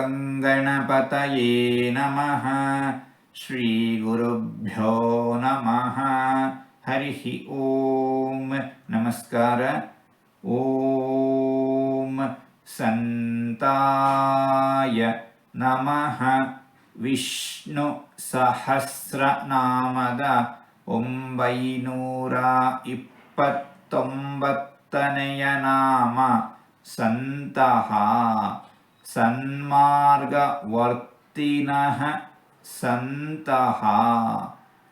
ಗಂಗಣಪತಯೇ ನಮಃ ಶ್ರೀಗುರುಭ್ಯೋ ನಮಃ ಹರಿ ಓಂ ನಮಸ್ಕಾರ ಓಂ ಸಂತಾಯ ನಮಃ ವಿಷ್ಣು ಸಹಸ್ರನಾಮದ ಒಂಬೈನೂರ ಇಪ್ಪತ್ತೊಂಬತ್ತನೆಯ ನಾಮ ಸಂತಹ ಸನ್ಮಾರ್ಗವರ್ತಿನಃ ಸಂತಹ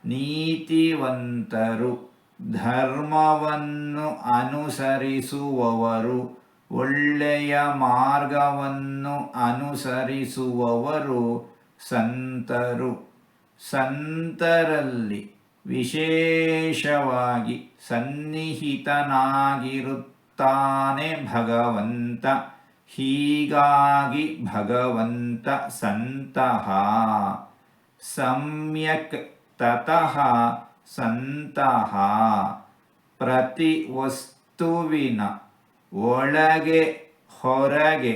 ನೀತಿವಂತರು ಧರ್ಮವನ್ನು ಅನುಸರಿಸುವವರು ಒಳ್ಳೆಯ ಮಾರ್ಗವನ್ನು ಅನುಸರಿಸುವವರು ಸಂತರು. ಸಂತರಲ್ಲಿ ವಿಶೇಷವಾಗಿ ಸನ್ನಿಹಿತನಾಗಿರುತ್ತಾನೆ ಭಗವಂತ. ಹೀಗಾಗಿ ಭಗವಂತ ಸಂತಹ ಸಮ್ಯಕ್ ತತಃ ಸಂತಹ ಪ್ರತಿ ವಸ್ತುವಿನ ಒಳಗೆ ಹೊರಗೆ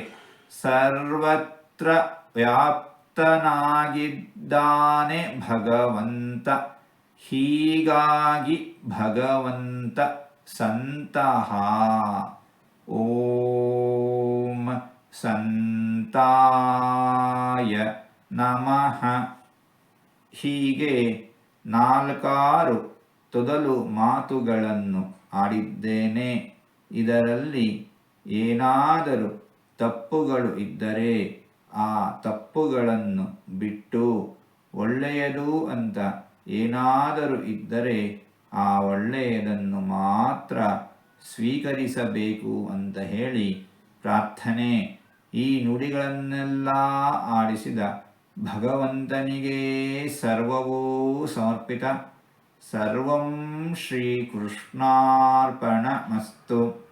ಸರ್ವತ್ರ ವ್ಯಾಪ್ತನಾಗಿದ್ದಾನೆ ಭಗವಂತ. ಹೀಗಾಗಿ ಭಗವಂತ ಸಂತಹ ಓಂ. ಸಂತಾಯ ನಮಃ. ಹೀಗೆ ನಾಲ್ಕಾರು ತೊದಲು ಮಾತುಗಳನ್ನು ಆಡಿದ್ದೇನೆ. ಇದರಲ್ಲಿ ಏನಾದರೂ ತಪ್ಪುಗಳು ಇದ್ದರೆ ಆ ತಪ್ಪುಗಳನ್ನು ಬಿಟ್ಟು ಒಳ್ಳೆಯದು ಅಂತ ಏನಾದರೂ ಇದ್ದರೆ ಆ ಒಳ್ಳೆಯದನ್ನು ಮಾತ್ರ ಸ್ವೀಕರಿಸಬೇಕು ಅಂತ ಹೇಳಿ ಪ್ರಾರ್ಥನೆ ಈ ನುಡಿಗಳನ್ನೆಲ್ಲ ಆಡಿಸಿದ ಭಗವಂತನಿಗೆ ಸರ್ವವೂ ಸಮರ್ಪಿತ. ಸರ್ವಂ ಶ್ರೀಕೃಷ್ಣಾರ್ಪಣಮಸ್ತು.